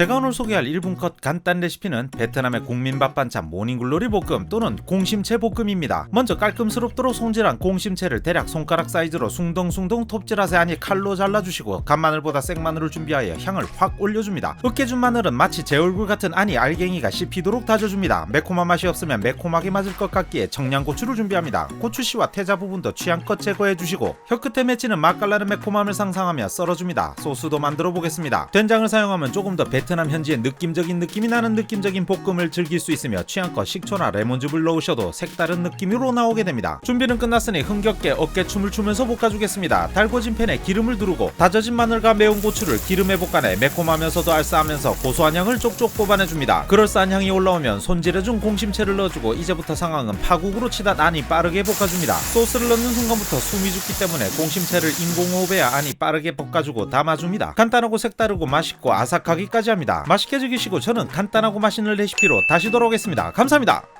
제가 오늘 소개할 1분 컷 간단 레시피는 베트남의 국민밥 반찬 모닝글로리 볶음 또는 공심채 볶음입니다. 먼저 깔끔스럽도록 손질한 공심채를 대략 손가락 사이즈로 숭덩숭덩 톱질하세 아니 칼로 잘라주시고 간마늘보다 생마늘을 준비하여 향을 확 올려줍니다. 으깨준 마늘은 마치 제 얼굴 같은 아니 알갱이가 씹히도록 다져줍니다. 매콤한 맛이 없으면 매콤하게 맞을 것 같기에 청양고추를 준비합니다. 고추씨와 태자 부분도 취향껏 제거해주시고 혀끝에 맺히는 맛깔나는 매콤함을 상상하며 썰어줍니다. 소스도 만들어 보겠습니다. 된장을 사용하면 조금 더 베트 남 현지의 느낌적인 느낌이 나는 느낌적인 볶음을 즐길 수 있으며 취향껏 식초나 레몬즙을 넣으셔도 색다른 느낌으로 나오게 됩니다. 준비는 끝났으니 흥겹게 어깨춤을 추면서 볶아주겠습니다. 달궈진 팬에 기름을 두르고 다져진 마늘과 매운 고추를 기름에 볶아내 매콤하면서도 알싸하면서 고소한 향을 쪽쪽 뽑아내줍니다. 그럴싸한 향이 올라오면 손질해준 공심채를 넣어주고 이제부터 상황은 파국으로 치다 아니 빠르게 볶아줍니다. 소스를 넣는 순간부터 숨이 죽기 때문에 공심채를 인공호흡해야 아니 빠르게 볶아주고 담아줍니다. 간단하고 색다르고 맛있고 아삭하기까지 합니다. 맛있게 즐기시고 저는 간단하고 맛있는 레시피로 다시 돌아오겠습니다. 감사합니다.